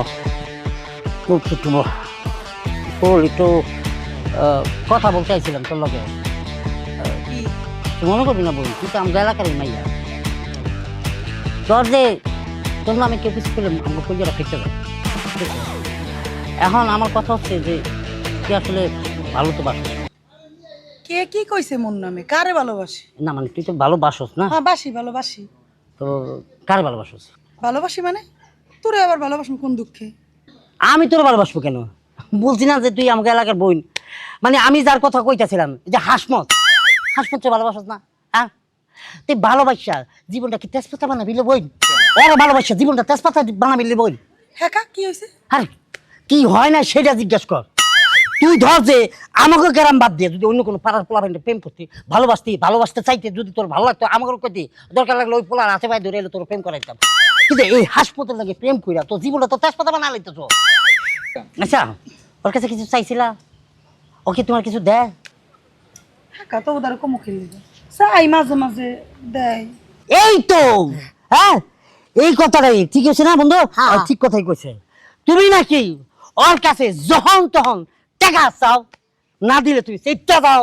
একটু একটু ব- একটু কথা বলতে চাইছিলাম তোর লগে। মনে করবি না বল তুই তো আমাদের এলাকারই মাইয়া। তোর যে তোর নামে কেউ কিছু করলে আমার ফেটে যায় ঠিক এখন আমার কথা হচ্ছে যে তুই আসলে ভালো তো বাসস। কে কি কইছে মন নামে? কারে ভালোবাসি? না মানে তুই তো ভালো বাসস না? হ্যাঁ বাসি ভালোবাসি। তো কার ভালোবাসস? ভালোবাসি মানে? তোরে আবার ভালোবাসবো কোন দুঃখে? আমি তোর ভালোবাসবো কেন? বলছি না যে তুই আমাকে এলাকার বোন মানে আমি যার কথা কইতাছিলাম যে হাসমত হাসমত তুই ভালোবাসস না? হ্যাঁ? তুই ভালোবাসা জীবনটা কি তেজপাতা বানাবি বোন ওরা ভালোবাসা জীবনটা তেজপাতা বানাবি বোন হ্যাঁ কি হয়েছে? আর কি হয় না সেটা জিজ্ঞেস কর। তুই ধর যে আমাকে গ্রাম বাদ দিয়ে যদি অন্য কোনো পাড়ার পোলা প্রেম করতি ভালোবাসতি ভালোবাসতে চাইতে যদি তোর ভালো লাগতো আমাকে কইতি দরকার লাগলে ওই পোলার পায়ে ধরে এলে তোর প্রেম করাইতাম। কিন্তু এই হাসপাতাল লাগে প্রেম কইরা তোর জীবনটা তো বানা লাইতেছ। আচ্ছা ওর কাছে কিছু চাইছিলা? ওকে তোমার কিছু দেয়? হ্যাঁ কা তো ওদের কমো খেলে চাই মাঝে মাঝে দেয়। এই তো! হ্যাঁ? এই কথাটাই ঠিক আছে না বন্ধু? ঠিক কথাই কইছে। তুমি নাকি ওর কাছে যখন তখন টাকা চাও না দিলে তুমি চেপটা দাও।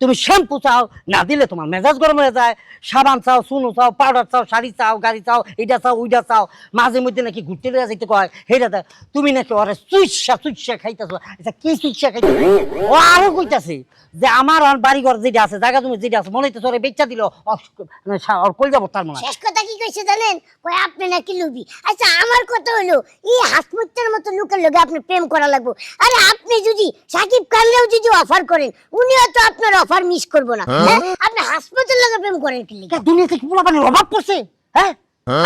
তুমি শ্যাম্পু চাও, না দিলে তোমার মেজাজ গরম হয়ে যায়। সাবান চাও সুনো চাও পাউডার চাও, শাড়ি চাও, গাড়ি চাও এইটা চাও, ওইটা চাও, মাঝে মধ্যে নাকি ঘুরতে লিয়ে যাইতে কয় সেইটা দেয় তুমি নাকি ওরে চুইসা চুইসা খাইতেছো এটা কি চুইসা খাইতেছো? ও আরও কইতাছে যে আমার আর বাড়ি ঘর যেটা আছে, জায়গা তুমি যেটা আছে, মনে হইতেছে ওরে বেচা দিল ওর কই যাব তার মনে শেষ কথা কি কইছে জানেন? কই আপনি নাকি লুবি? আচ্ছা আমার কথা হলো, এই হাসমুত্তের মতো লোকের লগে আপনি প্রেম করা লাগবো। আরে, আপনি যদি সাকিব খানরেও যদি অফার করেন, উনিও তো আপনার অফার মিস করব না। হ্যাঁ? আপনি হাসমুতের লগে প্রেম করেন কি লিগা? কে দুনিয়া থেকে পোলা পানির অভাব পড়ছে? হ্যাঁ?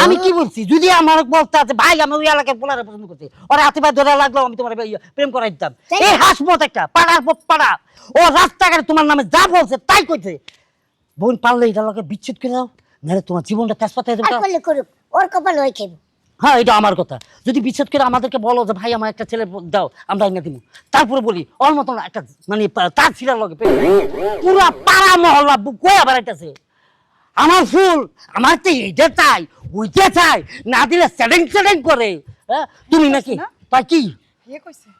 আমি কি বলছি? যদি আমার বলতে আছে ভাই আমি ওই এলাকার পোলারে পছন্দ করছি। ওরা হাতে পায়ে ধরে লাগল আমি তোমার ইয়ে প্রেম করাই দিতাম? এই হাসমত একটা পাড়ার পর পাড়া। ও রাস্তাঘাটে তোমার নামে যা বলছে তাই কইছে। বোন পারলে এটা লোকে বিচ্ছেদ করে দাও নাহলে তোমার জীবনটা তেজপাতা হয়ে যাবে ওর কপাল ওই খেব। হ্যাঁ এটা আমার কথা। যদি বিচ্ছেদ করে আমাদেরকে বলো যে ভাই আমার একটা ছেলে দাও আমরা এনে দিব তারপরে বলি ওর মতন একটা মানে তার ছিলার লগে। পুরা পাড়া মহল্লা কয়ে আবার আইতাছে আমার ফুল আমার তো এইটা চাই ওইটা চাই না দিলে স্যাডেং স্যাডেং করে। হ্যাঁ তুমি নাকি তাই কি?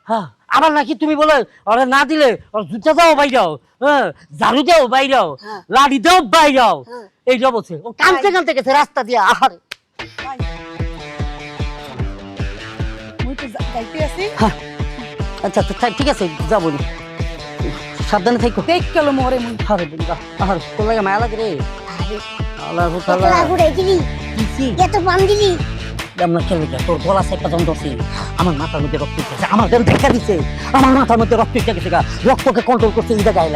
হ্যাঁ আবার নাকি তুমি বলে ওরা না দিলে ওর জুতা দাও বাইরাও হ্যাঁ ঝাড়ু দাও বাই যাও লাড়ি দাও বাইরাও হ্যাঁ। এইটা বলছে ও কানতে কানতে গেছে রাস্তা দিয়ে আহারে। হ্যাঁ। আচ্ছা আচ্ছা ঠিক আছে যাব নি। সাবধানে থাকো দেখ গেল মোরে মুই। আরে বুঝা আরে তোর লাগে মায়া লাগে রে। আরে আল্লাহ কত তাআলা লাগুড়ে দিলি কিছি এত পাম দিলি। আমরা খেলে তোর গলা সাইপা যখন ধরছি আমার মাথার মধ্যে রক্ত উঠেছে আমার দেন দেখা দিছে। আমার মাথার মধ্যে রক্ত উঠে গেছে গা। রক্তকে কন্ট্রোল করতে এই জায়গায়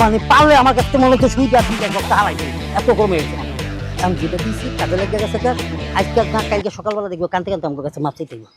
মানে পারলে আমার কাছে মনে হচ্ছে সুইটা সুইটা রক্ত হারাই এত কমে গেছে আমি যেটা দিয়েছি কাজে লেগে গেছে গা। আজকে না কালকে সকালবেলা দেখব কানতে কানতে আমার কাছে মাপ চাইতে হইবো।